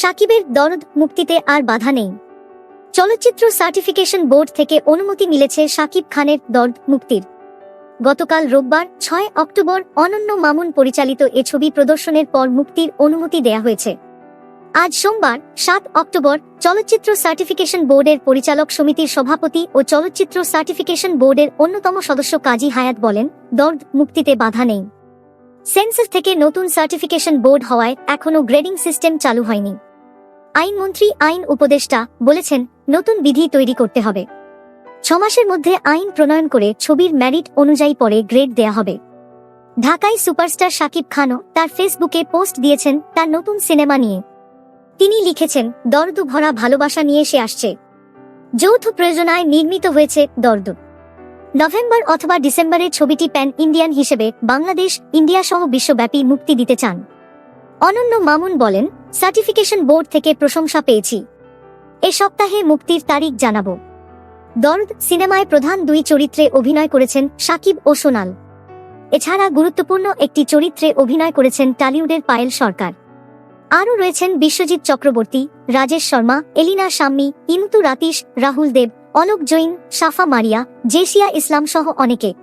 সাকিবের দরদ মুক্তিতে আর বাধা নেই। চলচ্চিত্র সার্টিফিকেশন বোর্ড থেকে অনুমতি মিলেছে সাকিব খানের দর্দ মুক্তির। গতকাল রোববার, ছয় অক্টোবর, অনন্য মামুন পরিচালিত এ ছবি প্রদর্শনের পর মুক্তির অনুমতি দেয়া হয়েছে। আজ সোমবার, সাত অক্টোবর, চলচ্চিত্র সার্টিফিকেশন বোর্ডের পরিচালক সমিতির সভাপতি ও চলচ্চিত্র সার্টিফিকেশন বোর্ডের অন্যতম সদস্য কাজী হায়াত বলেন, দর্দ মুক্তিতে বাধা নেই। সেন্সাস থেকে নতুন সার্টিফিকেশন বোর্ড হওয়ায় এখনও গ্রেডিং সিস্টেম চালু হয়নি। আইনমন্ত্রী আইন উপদেষ্টা বলেছেন, নতুন বিধি তৈরি করতে হবে। ছমাসের মধ্যে আইন প্রণয়ন করে ছবির ম্যারিট অনুযায়ী পরে গ্রেড দেয়া হবে। ঢাকায় সুপারস্টার শাকিব খানও তার ফেসবুকে পোস্ট দিয়েছেন তার নতুন সিনেমা নিয়ে। তিনি লিখেছেন, দর্দ ভরা ভালোবাসা নিয়ে সে আসছে। যৌথ প্রয়োজনায় নির্মিত হয়েছে দর্দ। নভেম্বর অথবা ডিসেম্বরে ছবিটি প্যান ইন্ডিয়ান হিসেবে বাংলাদেশ, ইন্ডিয়া সহ বিশ্বব্যাপী মুক্তি দিতে চান। অনন্য মামুন বলেন সার্টিফিকেশন বোর্ড থেকে প্রশংসা পেয়েছি। এ সপ্তাহে মুক্তির তারিখ জানাব। দর্দ সিনেমায় প্রধান দুই চরিত্রে অভিনয় করেছেন সাকিব ও সোনাল। এছাড়া গুরুত্বপূর্ণ একটি চরিত্রে অভিনয় করেছেন টালিউডের পায়েল সরকার। আরও রয়েছেন বিশ্বজিৎ চক্রবর্তী, রাজেশ শর্মা, এলিনা শাম্মী, ইমতু রাতিশ, রাহুল দেব, অলোক জৈন, সাফা মারিয়া জেসিয়া ইসলাম সহ অনেকে।